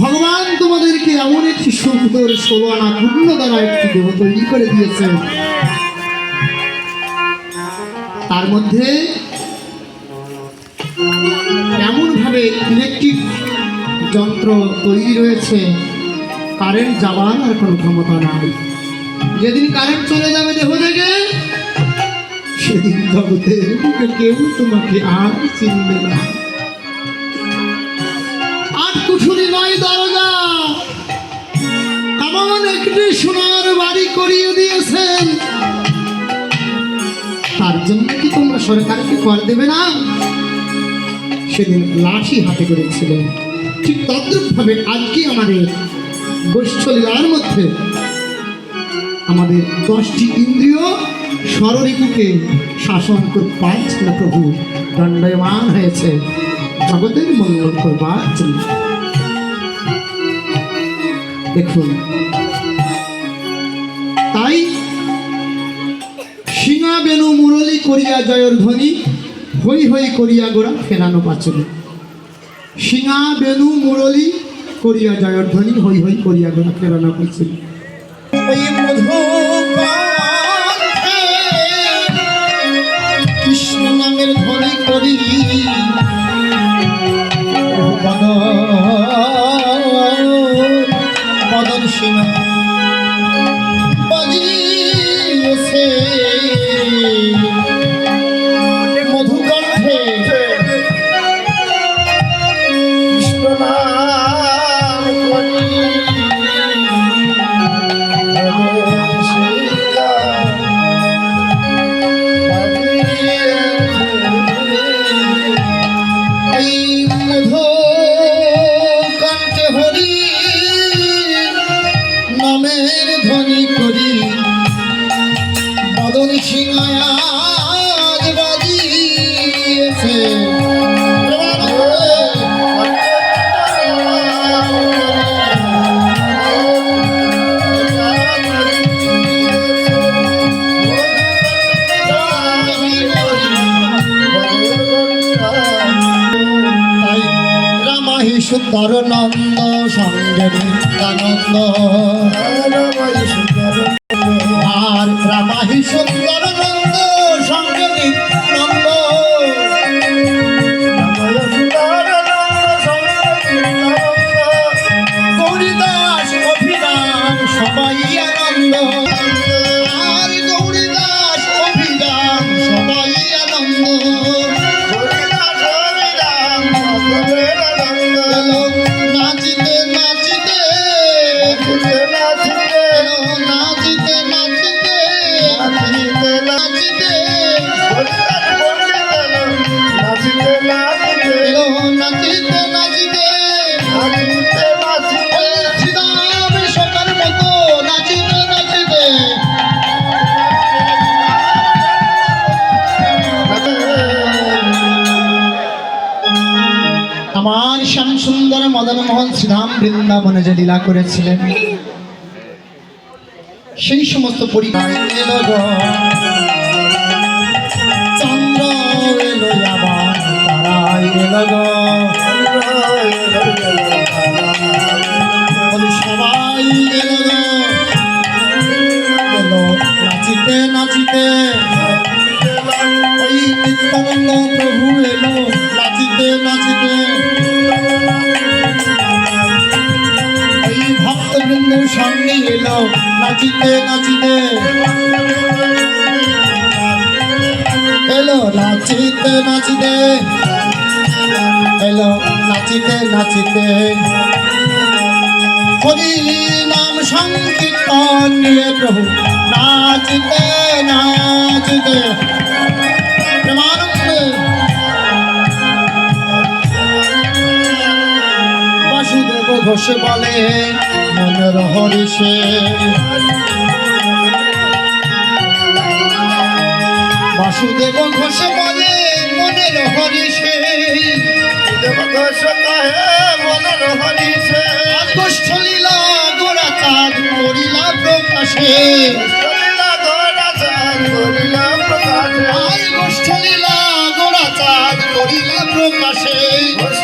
ভগবান তোমাদেরকে এমন একটি সুন্দর ষোলো আনা পূর্ণ দ্বারা একটি দেহ তৈরি করে দিয়েছেন তার মধ্যে এমন ভাবে ইলেকট্রিক যন্ত্র তৈরি রয়েছে। কারেন্ট যাওয়ার আর কোনো ক্ষমতা নাই। যেদিন কারেন্ট চলে যাবে দেহ থেকে, সেদিন জগতের কেউ তোমাকে আর চিনবে না। জন্য কি তোমরা সরকারকে কর দেবে না? সেদিন লাঠি হাতে করেছিলেন ঠিক তদ্রুপ ভাবে আজকে আমাদের গোষ্ঠলীলার মধ্যে আমাদের দশটি ইন্দ্রিয় স্বররিপুকে শাসন করতে পারছে না প্রভু? দণ্ডায়মান হয়েছে। জগতের মঙ্গল করবার জন্য দেখুন, তাই বেনু মুরলি করিয়া জয়র ধ্বনি হই হই করিয়া গোড়া ফেরানো পাচলে। সিঙা বেনু মুরলি করিয়া জয়র ধ্বনি হই হই করিয়া গোড়া ফেরানো ওই কৃষ্ণ নামের ধ্বনি করি। সিংহ। সুন্দর নন্দ সঙ্গে নিত্যানন্দ। বৃন্দাবনে যে লীলা করেছিলেন সেই সমস্ত পরিবার নাচিতে প্রভু এলো নাচিতে নাচিতে। সামনে এলো, নাচিতে নাচিতে। এলো, নাচিতে নাচিতে। এলো, নাচিতে নাচিতে। হরি নাম সংকীর্তন নিয়ে প্রভু, নাচিতে নাচিতে। প্রেমানন্দে। বাসুদেব ঘোষ বলে মনের হরিষে বাসুদেব ঘোষ বলে মনের হরিষে গোড়া চাঁদ করিলা প্রকাশে। আর গোষ্ঠ লীলা গোড়া চাঁদ করিলা প্রকাশে প্রকাশ।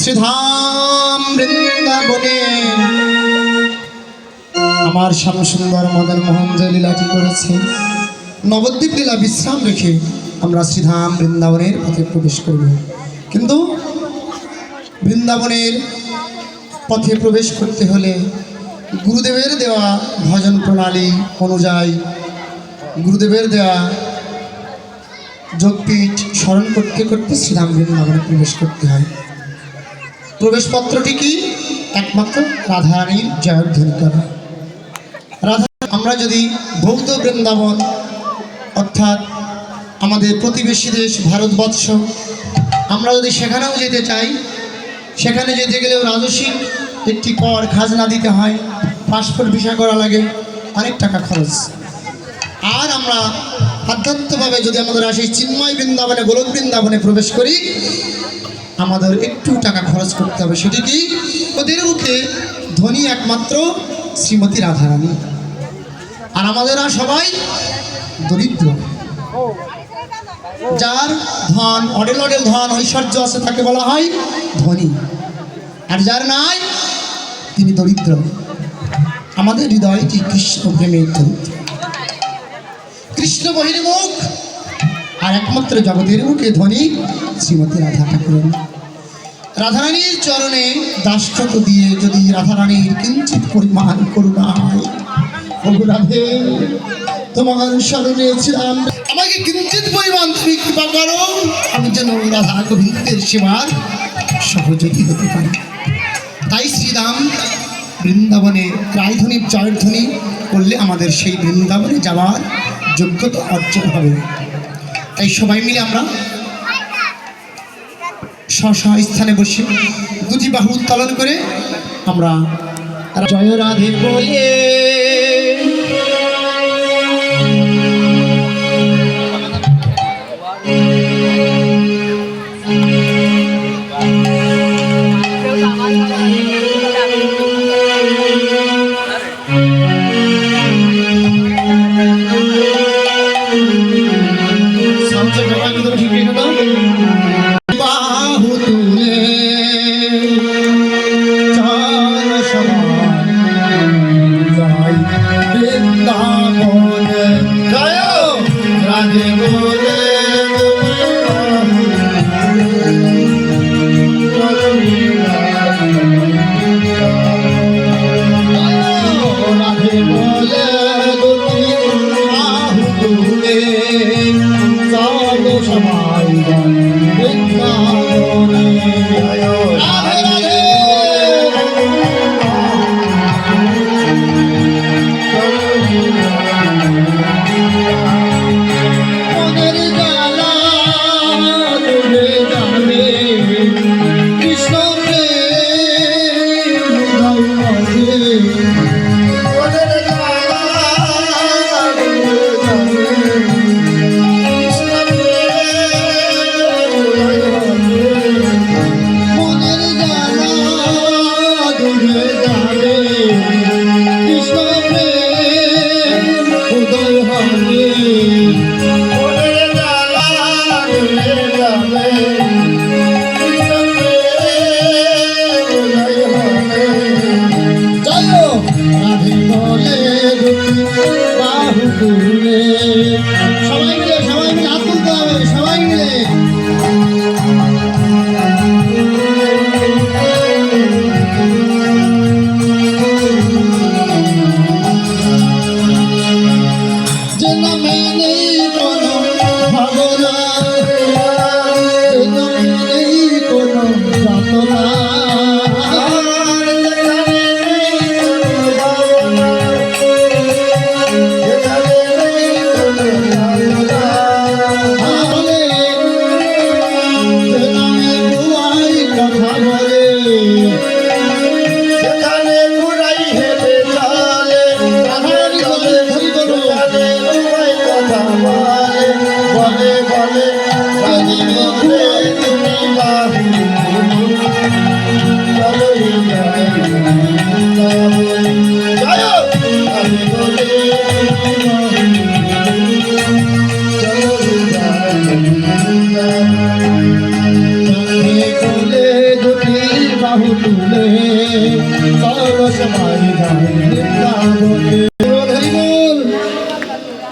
শ্রীধাম বৃন্দাবনে আমার শ্যামসুন্দর মদন মোহন যে লীলাটি করেছে নবদ্বীপ লীলা বিশ্রাম রেখে আমরা শ্রীধাম বৃন্দাবনের পথে প্রবেশ করব। কিন্তু বৃন্দাবনের পথে প্রবেশ করতে হলে গুরুদেবের দেওয়া ভজন প্রণালী অনুযায়ী গুরুদেবের দেওয়া যোগপীঠ স্মরণ করতে করতে শ্রীধাম বৃন্দাবনে প্রবেশ করতে হয়। প্রবেশপত্রটি কি? একমাত্র রাধারানীর জয়ধ্বনি করা। রাধা আমরা যদি বৌদ্ধ বৃন্দাবন অর্থাৎ আমাদের প্রতিবেশী দেশ ভারতবর্ষ। আমরা যদি সেখানেও যেতে চাই, সেখানে যেতে গেলেও রাজস্বিক একটি কর খাজনা দিতে হয় পাসপোর্ট ভিসা করা লাগে, অনেক টাকা খরচ। আর আমরা আধ্যাত্মভাবে যদি আমাদের আসি চিন্ময় বৃন্দাবনে, গোলক বৃন্দাবনে প্রবেশ করি, আমাদের একটু টাকা খরচ করতে হবে। সেটি কি? ওদের মুখে ধনী একমাত্র শ্রীমতী রাধারানী। আর আমাদেরা সবাই দরিদ্র। যার ধন অডেল অডেল ধন, ঐশ্বর্য আছে তাকে বলা হয় ধনী। আর যার নাই, তিনি দরিদ্র। আমাদের হৃদয়টি কৃষ্ণ প্রেমের দরিদ্র কৃষ্ণ বহির্মুখ, আর একমাত্র জগতের মুখে ধনী শ্রীমতী রাধা ঠাকুরের রাধারানীর চরণে দাসত্ব দিয়ে যদি রাধারানীর কিঞ্চিত পরিমাণ করুণা হয় রাধে তোমার স্মরণে ছিলাম আমাকে কিঞ্চিত পরিমাণ তুমি কৃপা করো। আমি যেন রাধা গোবিন্দের সেবার সহযোগী হতে পারি। তাই শ্রীরাম বৃন্দাবনে রায়ধ্বনির জয়ধ্বনি করলে আমাদের সেই বৃন্দাবনে যাওয়ার যোগ্যতা অর্জন হবে। তাই সবাই মিলে আমরা স্ব স্থানে বসে দুটি বাহু উত্তোলন করে আমরা জয় রাধে বলে Amen.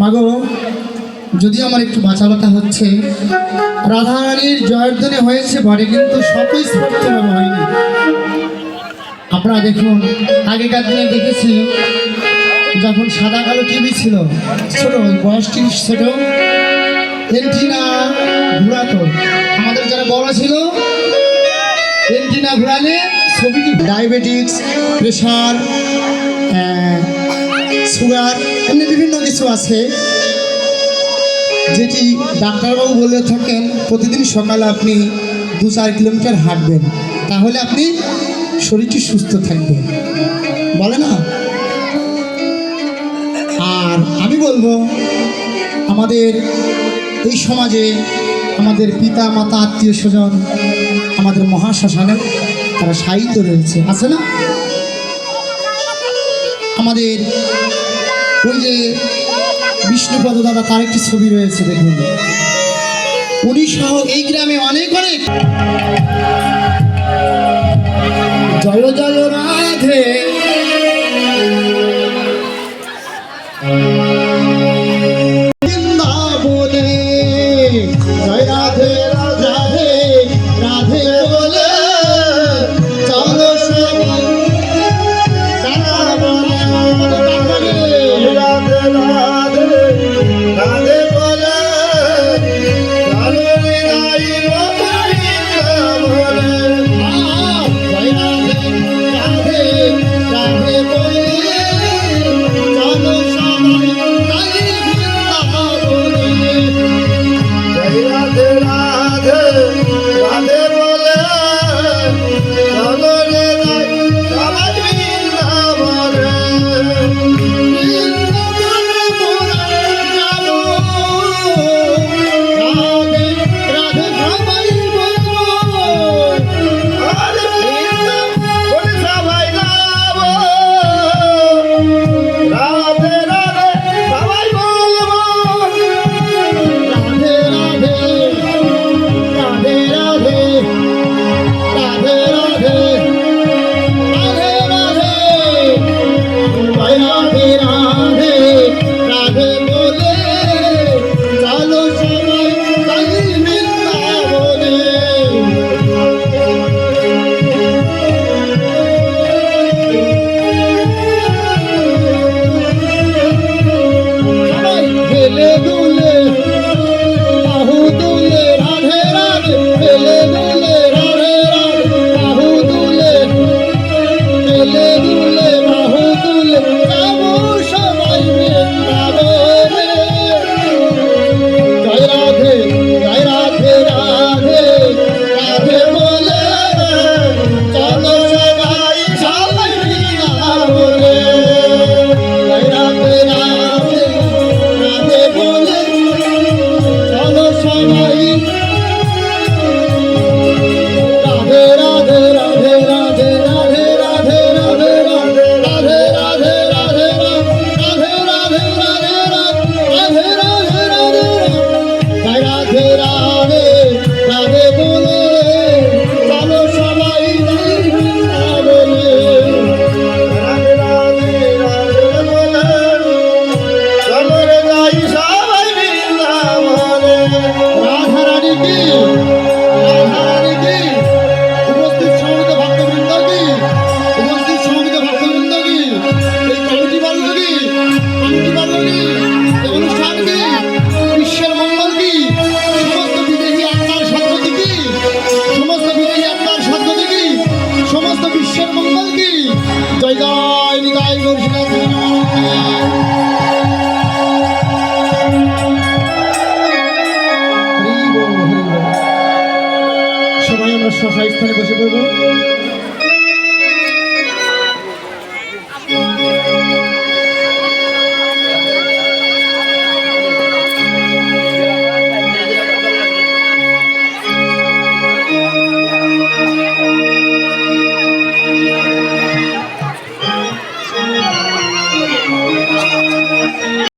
মাগো, যদি আমার একটু বাঁচাবাতা হচ্ছে, রাধারানীর জয়র্ধনে হয়েছে বটে, কিন্তু সকল স্পষ্টভাবে হয়নি। আপনারা দেখুন, আগেকার দিনে দেখেছি, যখন সাদা কালো টিভি ছিল, ছোট, বয়স টিভি ছোট এন্টিনা ঘুরাতো। আমাদের যারা বড় ছিল এন্টিনা ঘুরালে ছবিটি ডায়াবেটিক্স প্রেশার সুগার এমনি বিভিন্ন কিছু আছে। যেটি ডাক্তারবাবু বলে থাকেন, প্রতিদিন সকালে আপনি দু চার কিলোমিটার হাঁটবেন। তাহলে আপনি শরীরটি সুস্থ থাকবে। বলে না? আর আমি বলব, আমাদের এই সমাজে আমাদের পিতা, মাতা, আত্মীয় স্বজন, আমাদের মহাশ্মশানে তারা সাহিত্য রয়েছে। আছে না? আমাদের ওই যে বিষ্ণুপদ দাদা, তার একটি ছবি রয়েছে, দেখুন। উনি সহ এই গ্রামে অনেক অনেক। জয় জয় রাধে। শশা স্থানে বসে পড়ব।